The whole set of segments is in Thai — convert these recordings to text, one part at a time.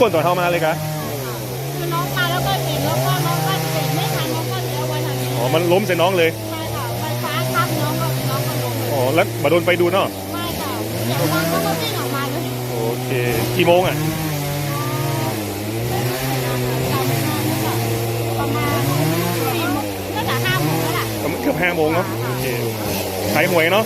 คนต่อเท่ามาเลยกะคือน้องมาแล้วก็เห็นแล้วก็น้องก็เห็นไม่ทันน้องก็เลี้ยวไว้ทางนี้อ๋อมันล้มใส่น้องเลยใช่ค่ะไฟฟ้าทับน้องก็น้องก็ล้มเลยอ๋อแล้วมาโดนไฟดูดเนาะไม่ค่ะเดี๋ยวน้องก็วิ่งออกมาเลยโอเคกี่โมงอะประมาณสี่โมงน่าจะห้าโมงแล้วล่ะเกือบห้าโมงเนาะโอเคขายหวยเนาะ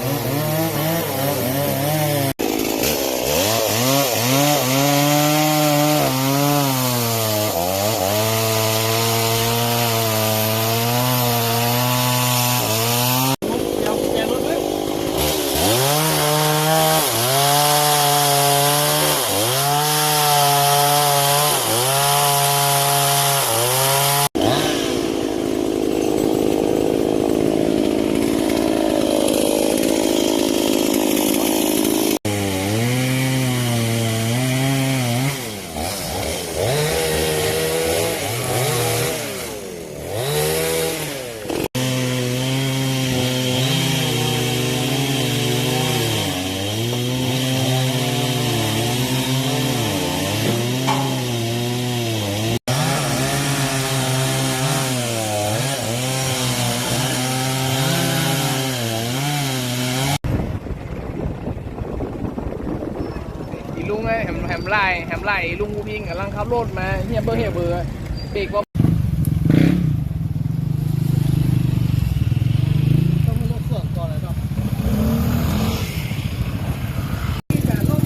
อีลุงไงแฮมแฮมไล่แฮมไล่ลุงกูพิงกำลังขับรถมาเฮียเบอร์เฮียเบอร์เบรกว่าต้องรถเครื่องก่อนเลยเนาะการรถ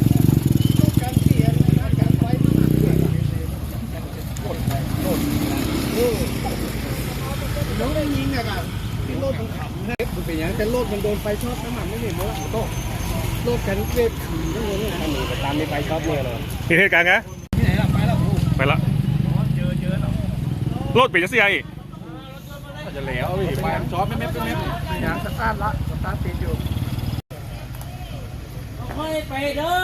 รถการเสียนะการไฟมันหนักเลยรถไปรถโอ้น้องได้ยิงอะครับที่รถมันขับนะมันเป็นอย่างแต่รถมันโดนไฟช็อตน้ำมันไม่เห็นมั้งโต้ รถกันเวทขี่ทั้งหมดเลยนะตามในไฟช็อปเนี่ยเลยเห็นเหตุการณ์ไงที่ไหนล่ะไปแล้วโอ้ไปละเจอเจอแล้วรถเป็นจะเสียอีกจะเหลวอีกไปช็อปไม่แม่ไม่แม่ยางสตาร์ทละสตาร์ทติดอยู่ค่อยไปเด้อ